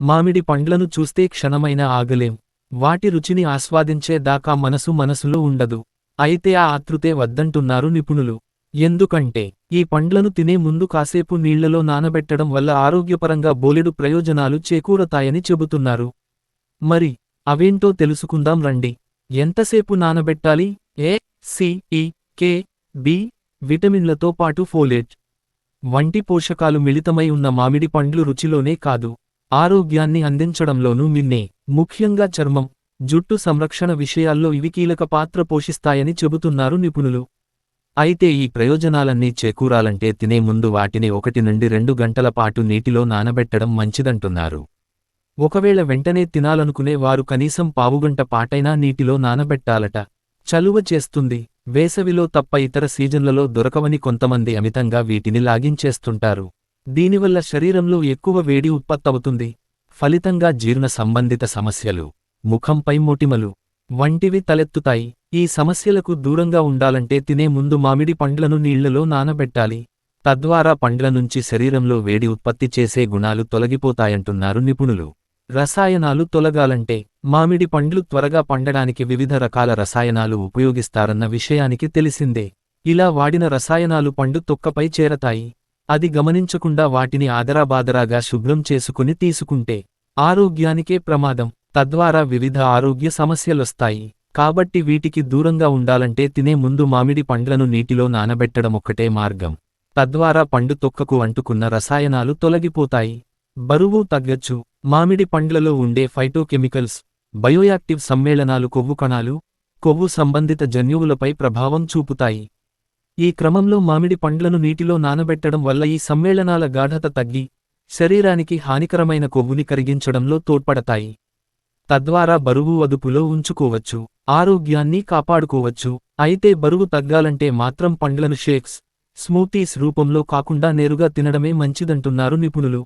మామిడి పండ్లను చూస్తే క్షణమైన ఆగలేం. వాటి రుచిని ఆస్వాదించే దాకా మనసు మనసులో ఉండదు. అయితే ఆ ఆతృతే వద్దంటున్నారు నిపుణులు. ఎందుకంటే ఈ పండ్లను తినే ముందు కాసేపు నీళ్ళలో నానబెట్టడం వల్ల ఆరోగ్యపరంగా బోలెడు ప్రయోజనాలు చేకూరతాయని చెబుతున్నారు. మరి అవేంటో తెలుసుకుందాం రండి. ఎంతసేపు నానబెట్టాలి? ఏ సి కే బి విటమిన్లతో పాటు ఫోలేట్ వంటి పోషకాలు మిళితమై ఉన్న మామిడి పండ్లు రుచిలోనే కాదు. ఆరోగ్యాన్ని అందించడంలోనూ మిన్నే ముఖ్యంగా చర్మం జుట్టు సంరక్షణ విషయాల్లో ఇవి కీలక పాత్ర పోషిస్తాయని చెబుతున్నారు నిపుణులు. అయితే ఈ ప్రయోజనాలన్నీ చేకూరాలంటే తినే ముందు వాటిని ఒకటి నుండి రెండు గంటల పాటు నీటిలో నానబెట్టడం మంచిదంటున్నారు. ఒకవేళ వెంటనే తినాలనుకునే వారు కనీసం పావుగంట పాటైనా నీటిలో నానబెట్టాలట. చలువ చేస్తుంది వేసవిలో తప్ప ఇతర సీజన్లలో దొరకవని కొంతమంది అమితంగా వీటిని లాగించేస్తుంటారు. దీనివల్ల శరీరంలో ఎక్కువ వేడి ఉత్పత్తవుతుంది. ఫలితంగా జీర్ణ సంబంధిత సమస్యలు ముఖంపై మొటిమలు వంటివి తలెత్తుతాయి. ఈ సమస్యలకు దూరంగా ఉండాలంటే తినే ముందు మామిడి పండ్లను నీళ్ళలో నానబెట్టాలి. తద్వారా పండ్ల నుంచి శరీరంలో వేడి ఉత్పత్తి చేసే గుణాలు తొలగిపోతాయంటున్నారు నిపుణులు. రసాయనాలు తొలగాలంటే మామిడి పండ్లు త్వరగా పండడానికి వివిధ రకాల రసాయనాలు ఉపయోగిస్తారన్న విషయానికి తెలిసిందే. ఇలా వాడిన రసాయనాలు పండు తొక్కపై చేరతాయి. అది గమనించకుండా వాటిని ఆదరాబాదరాగా శుభ్రం చేసుకుని తీసుకుంటే ఆరోగ్యానికే ప్రమాదం. తద్వారా వివిధ ఆరోగ్య సమస్యలొస్తాయి. కాబట్టి వీటికి దూరంగా ఉండాలంటే తినే ముందు మామిడి పండ్లను నీటిలో నానబెట్టడమొక్కటే మార్గం. తద్వారా పండు తొక్కకు అంటుకున్న రసాయనాలు తొలగిపోతాయి. బరువు తగ్గచ్చు. మామిడి పండ్లలో ఉండే ఫైటోకెమికల్స్ బయోయాక్టివ్ సమ్మేళనాలు కొవ్వు కణాలు కొవ్వు సంబంధిత జన్యువులపై ప్రభావం చూపుతాయి. ఈ క్రమంలో మామిడి పండ్లను నీటిలో నానబెట్టడం వల్ల ఈ సమ్మేళనాల గాఢత తగ్గి శరీరానికి హానికరమైన కొవ్వుని కరిగించడంలో తోడ్పడతాయి. తద్వారా బరువు అదుపులో ఉంచుకోవచ్చు ఆరోగ్యాన్ని కాపాడుకోవచ్చు. అయితే బరువు తగ్గాలంటే మాత్రం పండ్లను షేక్స్ స్మూతీస్ రూపంలో కాకుండా నేరుగా తినడమే మంచిదంటున్నారు నిపుణులు.